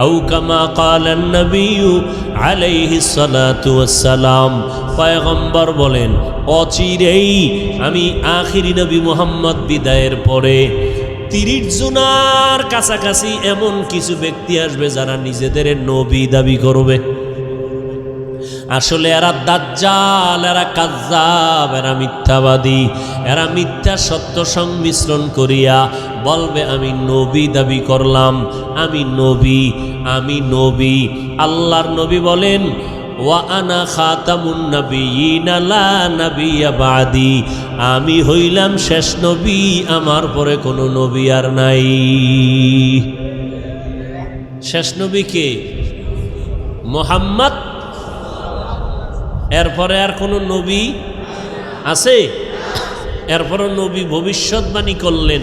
أو كما قال النبي عليه الصلاة والسلام পয়গম্বর বলেন অচিরেই আমি আখিরি নবী মোহাম্মদ বিদায়ের পরে তিরিশ জনার কাছাকাছি এমন কিছু ব্যক্তি আসবে যারা নিজেদের নবী দাবি করবে আসলে এরা দাজ্জাল, এরা কাজ্জাব, এরা মিথ্যাবাদী। এরা মিথ্যা সত্য সংমিশ্রণ করিয়া বলবে, আমি নবী দাবি করলাম, আমি নবী আমি নবী। আল্লাহর নবী বলেন আমি হইলাম শেষ নবী, আমার পরে কোনো নবী আর নাই। শেষ নবী কে? মোহাম্মদ এরপরে আর কোনো নবী আছে? এরপরে নবী ভবিষ্যৎবাণী করলেন।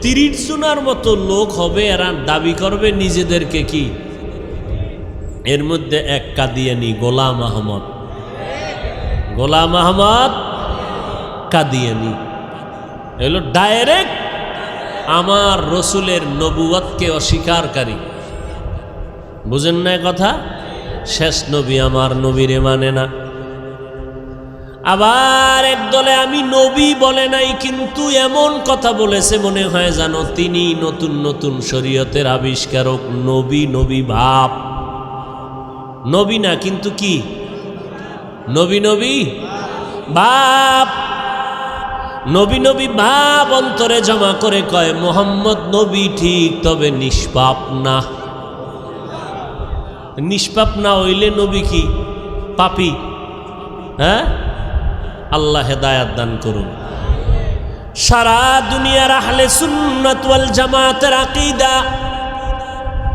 তিরিশ জনার মতো লোক হবে, এরা দাবি করবে নিজেদেরকে কি? এর মধ্যে এক কাদিয়ানি, গোলাম আহমদ। গোলাম আহমদ কাদিয়ানি। এগুলো ডাইরেক্ট আমার রসুলের নবুয়তকে অস্বীকারী বুঝেন না কথা? শেষ নবী আমার নবীরে মানে না। আবার এক দলে আমি নবী বলে নাই, কিন্তু এমন কথা বলেছে মনে হয় জানো তিনি নতুন নতুন শরীয়তের আবিষ্কারক, নবী নবী ভাব নবী না, কিন্তু কি? নবী নবী বাপ। নবী নবী ভাব অন্তরে জমা করে কয়, মোহাম্মদ নবী ঠিক, তবে নিষ্পাপ না। নিষ্পাপ না হইলে নবী কি? পাপি। হ্যাঁ? আল্লাহ হেদায়াত দান করুন। সারা দুনিয়ার আহলে সুন্নাত ওয়াল জামাতের আকিদা,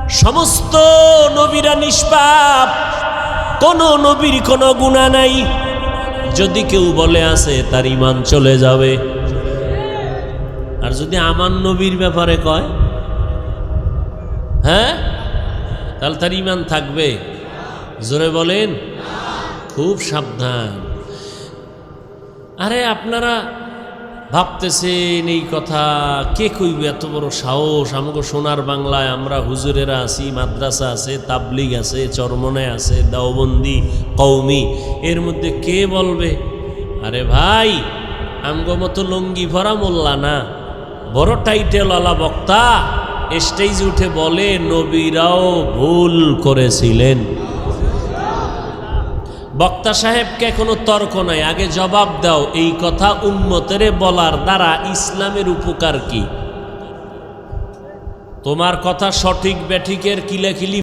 সমস্ত নবীরা নিষ্পাপ, কোন নবীর কোনো গুণা নাই। যদি কেউ বলে আছে, তার ইমান চলে যাবে। আর যদি আমার নবীর ব্যাপারে কয় হ্যাঁ? তাহলে তার ইমান থাকবে। জোরে বলেন, খুব সাবধান। আরে আপনারা ভাবতেছেন এই কথা, কে কইবে এত বড় সাহস? আমাকে সোনার বাংলায় আমরা হুজুরেরা আছি, মাদ্রাসা আছে, তাবলিগ আছে চরমনে আছে, দাওবন্দি কৌমি এর মধ্যে কে বলবে? আরে ভাই, আমগো মতো লঙ্গি ভরা মোল্লা না। বড় টাইটেলওয়ালা বক্তা, স্টেজ উঠে বলে, নবীরাও ভুল করেছিলেন। বক্তা সাহেবকে কোনো তর্ক নাই। আগে জবাব দাও, এই কথা উন্মতেরে বলার দ্বারা ইসলামের উপকার কি? তোমার কথা সঠিক ব্যাঠিকের কিলাকিলি